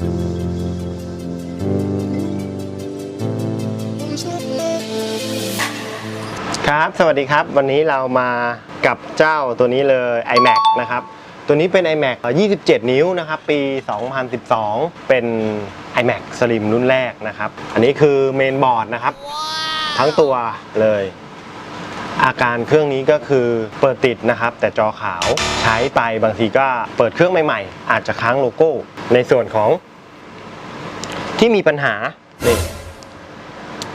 ครับ สวัสดีครับ วันนี้เรามากับเจ้าตัวนี้เลย iMac นะครับ ตัวนี้เป็น iMac 27 นิ้วนะครับ ปี 2012 เป็น iMac Slim รุ่นแรกนะครับ อันนี้คือเมนบอร์ดนะครับ ทั้งตัวเลย อาการเครื่องนี้ก็คือเปิดติดนะครับ แต่จอขาวใช้ไปบางทีก็เปิดเครื่องใหม่ ๆ อาจจะค้างโลโก้ ในส่วนของ ที่มีปัญหานี่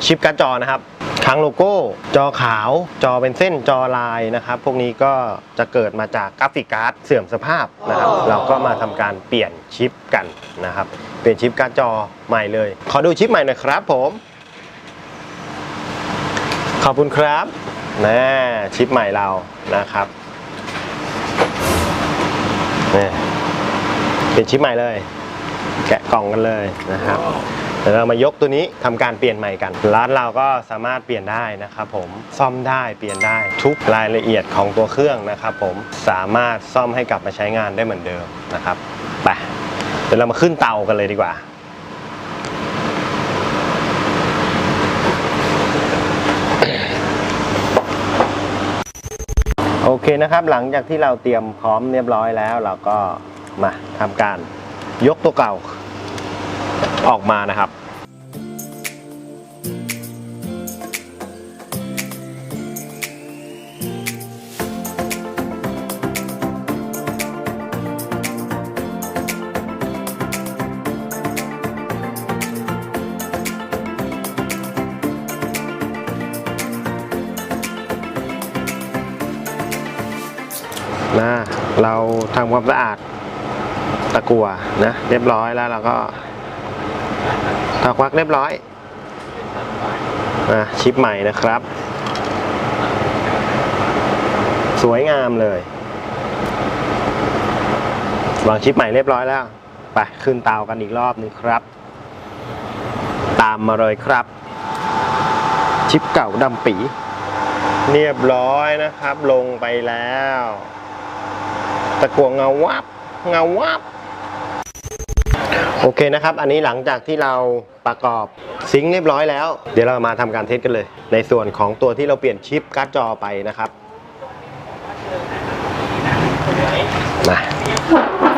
ชิปการ์ดจอนะครับค้างโลโก้ จอขาว จอเป็นเส้นจอลายนะครับ พวกนี้ก็จะเกิดมาจากกราฟิกการ์ดเสื่อมสภาพนะครับ เราก็มาทำการเปลี่ยนชิปกันนะครับ เปลี่ยนชิปการ์ดจอใหม่เลย ขอดูชิปใหม่หน่อยครับผม ขอบคุณครับนะชิปใหม่เรานะครับนี่เป็นชิปใหม่เลยแกะก ล่องกันเลยนะครับเดี๋ยวเรามายกตัวนี้ทำการเปลี่ยนใหม่กัน ร้านเราก็สามารถเปลี่ยนได้นะครับผมซ่อมได้เปลี่ยนได้ทุกรายละเอียดของตัวเครื่องนะครับผมสามารถซ่อมให้กลับมาใช้งานได้เหมือนเดิมนะครับไปเดี๋ยวเรามาขึ้นเตากันเลยดีกว่าโอเคนะครับหลังจากที่เราเตรียมพร้อมเรียบร้อยแล้ว เราก็มาทำการยกตัวเก่า ออกมานะครับนะเราทำความสะอาดตะกัวนะเรียบร้อยแล้วเราก็ ถอดควักเรียบร้อยนะชิปใหม่นะครับ สวยงามเลยวางชิปใหม่เรียบร้อยแล้ว ไปขึ้นเตากันอีกรอบหนึงครับ ตามมาเลยครับ ชิปเก่าดำปี เรียบร้อยนะครับ ลงไปแล้ว ตะกัวเงาวับ เงาวับ โอเคนะครับ อันนี้หลังจากที่เราประกอบซิงค์เรียบร้อยแล้ว เดี๋ยวเรามาทำการเทสกันเลย ในส่วนของตัวที่เราเปลี่ยนชิปการ์ดจอไปนะครับมา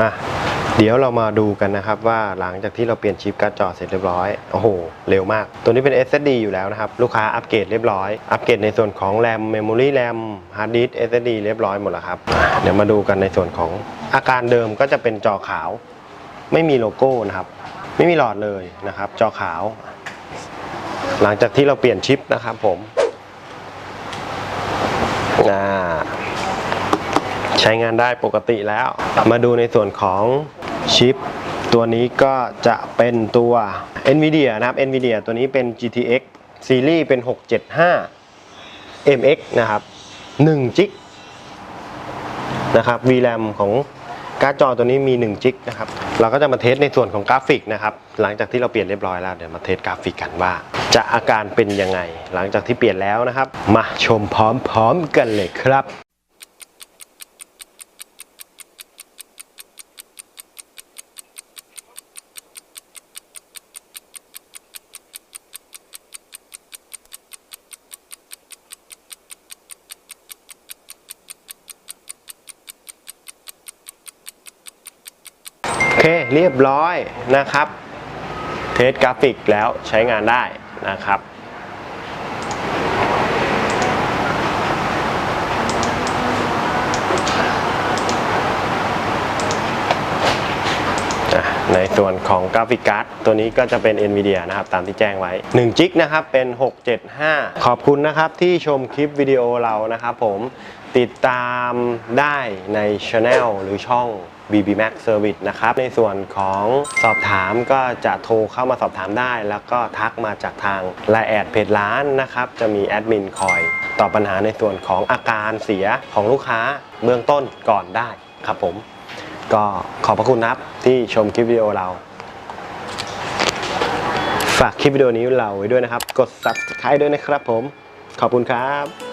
มาเดี๋ยวเรามาดูกันนะครับว่าหลังจากที่เราเปลี่ยนชิปการ์ดจอเสร็จเรียบร้อย โอ้โห เร็วมาก ตัวนี้เป็น SSD อยู่แล้วนะครับ ลูกค้าอัปเกรดเรียบร้อย อัปเกรดในส่วนของแรม Memory RAM Hard Disk SSD เรียบร้อยหมดแล้วครับ เดี๋ยวมาดูกันในส่วนของอาการเดิมก็จะเป็นจอขาว ไม่มีโลโก้นะครับ ไม่มีหลอดเลยนะครับ จอขาว หลังจากที่เราเปลี่ยนชิปนะครับผมอ่า ใช้งานได้ปกติแล้ว มาดูในส่วนของชิป ตัวนี้ก็จะเป็นตัว NVIDIA นะครับ NVIDIA ตัวนี้เป็น GTX ซีรีส์เป็น 675 MX นะครับ1จิกนะครับ VRAM ของการ์ดจอตัวนี้มี1จิกนะครับ เราก็จะมาเทสในส่วนของกราฟิกนะครับ หลังจากที่เราเปลี่ยนเรียบร้อยแล้ว เดี๋ยวมาเทสกราฟิกกันว่า จะอาการเป็นยังไง หลังจากที่เปลี่ยนแล้วนะครับ มาชมพร้อมๆกันเลยครับ เคเรียบร้อยนะครับ เทสกราฟิกแล้วใช้งานได้นะครับ ในส่วนของกราฟิกการ์ดตัวนี้ก็จะเป็น NVIDIA นะครับ ตามที่แจ้งไว้ 1 จิกนะครับ เป็น 675 ขอบคุณนะครับที่ชมคลิปวิดีโอเรานะครับผมติดตามได้ในช anel หรือช่อง BB Max Service นะครับ ในส่วนของสอบถามก็จะโทรเข้ามาสอบถามได้ แล้วก็ทักมาจากทางไลน์แอดเพจร้านนะครับ จะมีแอดมินคอยตอบปัญหาในส่วนของอาการเสียของลูกค้าเบื้องต้นก่อนได้ครับผม ก็ขอบพระคุณนะครับที่ชมคลิปวิดีโอเรา ฝากคลิปวิดีโอนี้เราไว้ด้วยนะครับ กด subscribe ด้วยนะครับผม ขอบคุณครับ